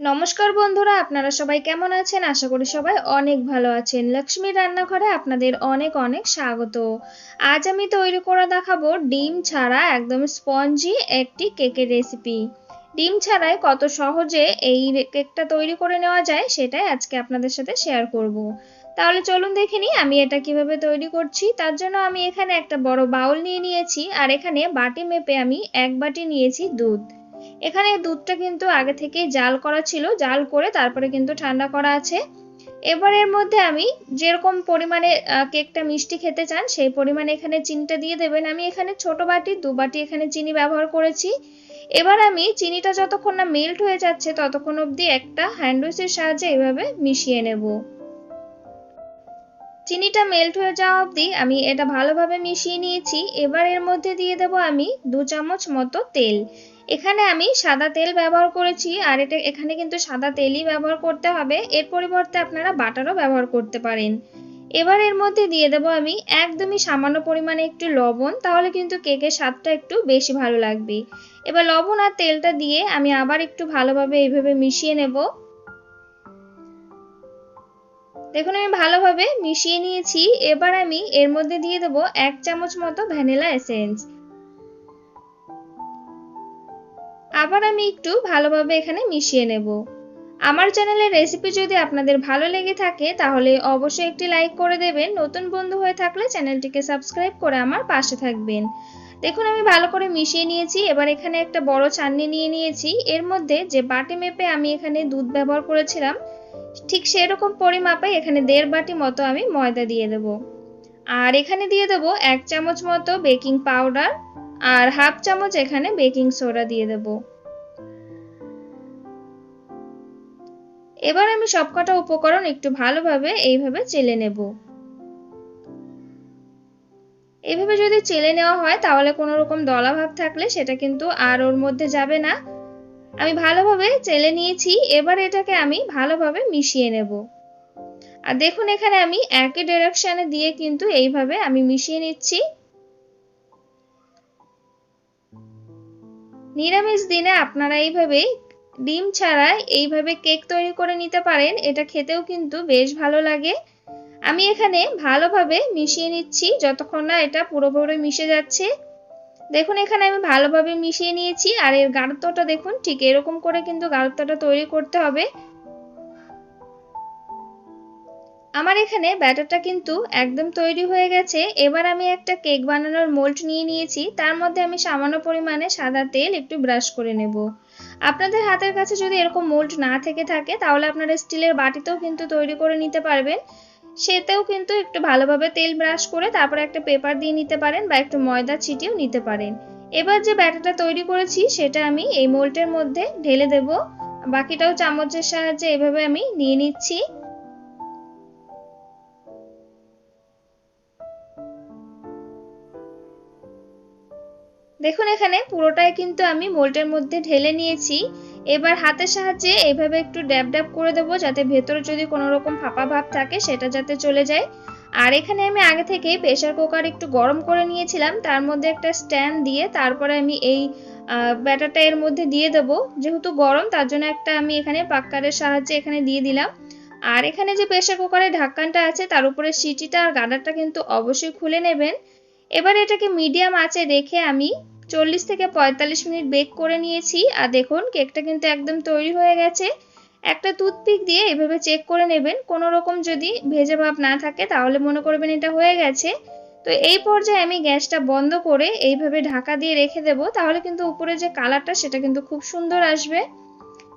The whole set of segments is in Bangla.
নমস্কার বন্ধুরা, আপনারা সবাই কেমন আছেন? আশা করি সবাই অনেক ভালো আছেন। লক্ষ্মীর রান্নাঘরে আপনাদের অনেক অনেক স্বাগত। আজ আমি তৈরি করে দেখাবো ডিম ছাড়া একদম স্পঞ্জি একটি কেকের রেসিপি। ডিম ছাড়াই কত সহজে এই কেকটা তৈরি করে নেওয়া যায় সেটাই আজকে আপনাদের সাথে শেয়ার করব। তাহলে চলুন দেখে নিই আমি এটা কীভাবে তৈরি করছি। তার জন্য আমি এখানে একটা বড় বাউল নিয়ে নিয়েছি আর এখানে বাটি মেপে আমি এক বাটি নিয়েছি দুধ। এখানে দুধটা কিন্তু আগে থেকেই জাল করা ছিল, জাল করে তারপরে কিন্তু ঠান্ডা করা আছে। এবার এর মধ্যে আমি যেরকম পরিমাণে কেকটা মিষ্টি খেতে চান, সেই পরিমাণে এখানে চিনিটা দিয়ে দেবেন। আমি এখানে ছোট বাটি, দু বাটি এখানে চিনি ব্যবহার করেছি। এবার আমি চিনিটা যতক্ষণ না মেল্ট হয়ে যাচ্ছে, ততক্ষণ অবধি একটা হ্যান্ড উইচের সাহায্যে এভাবে মিশিয়ে নেব। চিনিটা মেল্ট হয়ে যাওয়া অবধি আমি এটা ভালোভাবে মিশিয়ে নিয়েছি। এবার এর মধ্যে দিয়ে দেব আমি দু চামচ মতো তেল। এখানে আমি সাদা তেল ব্যবহার করেছি আর এটা এখানে কিন্তু সাদা তেলই ব্যবহার করতে হবে। এর পরিবর্তে আপনারা বাটারও ব্যবহার করতে পারেন। এবার এর মধ্যে দিয়ে দেব আমি একদমই সামান্য পরিমাণে একটু লবণ, তাহলে কিন্তু কেকের স্বাদটা একটু বেশি ভালো লাগবে। এবার লবণ আর তেলটা দিয়ে আমি আবার একটু ভালোভাবে এইভাবে মিশিয়ে নেব। দেখুন, আমি ভালোভাবে মিশিয়ে নিয়েছি। এবার আমি এর মধ্যে দিয়ে দেব এক চামচ মতো ভ্যানিলা এসেন্স। আবার আমি একটু ভালোভাবে এখানে মিশিয়ে নেব। আমার চ্যানেলের রেসিপি যদি আপনাদের ভালো লেগে থাকে, তাহলে অবশ্যই একটি লাইক করে দেবেন। নতুন বন্ধু হয়ে থাকলে চ্যানেলটিকে সাবস্ক্রাইব করে আমার পাশে থাকবেন। দেখুন, আমি ভালো করে মিশিয়ে নিয়েছি। এবার এখানে একটা বড় চান্নি নিয়ে নিয়েছি। এর মধ্যে যে বাটি মেপে আমি এখানে দুধ ব্যবহার করেছিলাম, ঠিক সেরকম পরিমাপে এখানে দেড় বাটি মতো আমি ময়দা দিয়ে দেব। আর এখানে দিয়ে দেব এক চামচ মতো বেকিং পাউডার আর হাফ চামচ এখানে বেকিং সোডা দিয়ে দেব। এবার আমি সবকটা উপকরণ একটু ভালোভাবে এইভাবে চেলে নেব। এভাবে যদি চেলে নেওয়া হয়, তাহলে কোনো রকম দলা ভাব থাকলে সেটা কিন্তু আর ওর মধ্যে যাবে না। আমি ভালোভাবে চেলে নিয়েছি, এবার এটাকে আমি ভালোভাবে মিশিয়ে নেব। আর দেখুন, এখানে আমি একই ডিরেকশনে দিয়ে কিন্তু এইভাবে আমি মিশিয়ে নিচ্ছি। নিরামিষ দিনে আপনারা এইভাবে ডিম ছাড়া এইভাবে কেক তৈরি করে নিতে পারেন, এটা খেতেও কিন্তু বেশ ভালো লাগে। আমি এখানে ভালোভাবে মিশিয়ে নিচ্ছি, যতক্ষণ না এটা পুরোপুরি মিশে যাচ্ছে। দেখুন, এখানে আমি ভালোভাবে মিশিয়ে নিয়েছি, আর এর গাঢ়ত্বটা দেখুন, ঠিক এরকম করে কিন্তু গাঢ়ত্বটা তৈরি করতে হবে। আমার এখানে ব্যাটারটা কিন্তু একদম তৈরি হয়ে গেছে। এবার আমি একটা কেক বানানোর মোল্ড নিয়ে নিয়েছি, তার মধ্যে আমি সামান্য পরিমাণে সাদা তেল একটু ব্রাশ করে নেব। আপনাদের হাতের কাছে যদি এরকম মোল্ড না থেকে থাকে, তাহলে আপনারা স্টিলের বাটিতেও কিন্তু তৈরি করে নিতে পারবেন। সেতেও কিন্তু একটু ভালোভাবে তেল ব্রাশ করে তারপরে একটা পেপার দিয়ে নিতে পারেন বা একটু ময়দা ছিটিয়েও নিতে পারেন। এবার যে ব্যাটারটা তৈরি করেছি, সেটা আমি এই মোল্টের মধ্যে ঢেলে দেব। বাকিটাও চামচের সাহায্যে এভাবে আমি নিয়ে নিচ্ছি। দেখুন এখানে পুরোটাই কিন্তু আমি মোল্টের মধ্যে ঢেলে নিয়েছি। এবার হাতের সাহায্যে এভাবে একটু ড্যাব ড্যাব করে দেবো যাতে ভেতরে যদি কোনো রকম ফাঁপা ভাব থাকে সেটা যাতে চলে যায়। আর এখানে আমি আগে থেকেই প্রেশার কুকার একটু গরম করে নিয়েছিলাম, তার মধ্যে একটা স্ট্যান্ড দিয়ে তারপরে আমি এই ব্যাটারটা এর মধ্যে দিয়ে দেবো। যেহেতু গরম, তার জন্য একটা আমি এখানে পাক্কারের সাহায্যে এখানে দিয়ে দিলাম। আর এখানে যে প্রেশার কুকারের ঢাক্কানটা আছে, তার উপরে সিটিটা আর গাডারটা কিন্তু অবশ্যই খুলে নেবেন। এবার এটাকে মিডিয়াম আঁচে রেখে আমি চল্লিশ থেকে পঁয়তাল্লিশ মিনিট বেক করে নিয়েছি। আর দেখুন, কেকটা কিন্তু একদম তৈরি হয়ে গেছে। একটা টুথপিক দিয়ে এভাবে চেক করে নেবেন। কোনো রকম যদি ভেজে ভাব না থাকে, তাহলে মনে করবেন এটা হয়ে গেছে। তো এই পর্যায়ে আমি গ্যাসটা বন্ধ করে এইভাবে ঢাকা দিয়ে রেখে দেব। তাহলে কিন্তু উপরে যে কালারটা, সেটা কিন্তু খুব সুন্দর আসবে।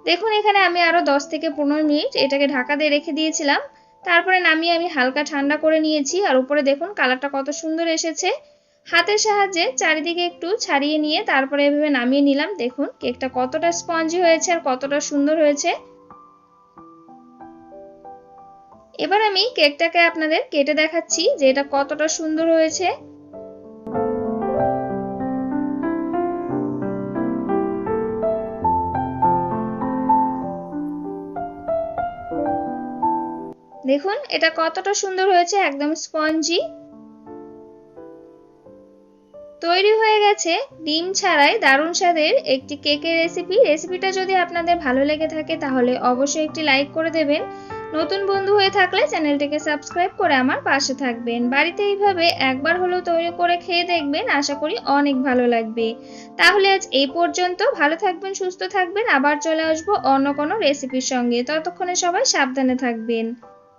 দেখুন, এখানে আমি আরও দশ থেকে পনেরো মিনিট এটাকে ঢাকা দিয়ে রেখে দিয়েছিলাম। তারপরে নামিয়ে আমি হালকা ঠান্ডা করে নিয়েছি। আর উপরে দেখুন কালারটা কত সুন্দর এসেছে। হাতের সাহায্যে চারিদিকে একটু ছাড়িয়ে নিয়ে তারপরে এভাবে নামিয়ে নিলাম। দেখুন কেকটা কতটা স্পঞ্জি হয়েছে আর কতটা সুন্দর হয়েছে। এবার আমি কেকটাকে আপনাদের কেটে দেখাচ্ছি যে এটা কতটা সুন্দর হয়েছে। দেখুন, এটা কতটা সুন্দর হয়েছে, একদম স্পঞ্জি। তৈরি হয়ে গেছে ডিম ছাড়াই দারুণ স্বাদের একটি কেকের রেসিপি রেসিপিটা যদি আপনাদের ভালো লেগে থাকে, তাহলে অবশ্যই একটি লাইক করে দেবেন। নতুন বন্ধু হয়ে থাকলে চ্যানেলটিকে সাবস্ক্রাইব করে আমার পাশে থাকবেন। বাড়িতে এইভাবে একবার হলেও তৈরি করে খেয়ে দেখবেন, আশা করি অনেক ভালো লাগবে। তাহলে আজ এই পর্যন্ত। ভালো থাকবেন, সুস্থ থাকবেন। আবার চলে আসব অন্য কোনো রেসিপির সঙ্গে। ততক্ষণে সবাই সাবধানে থাকবেন।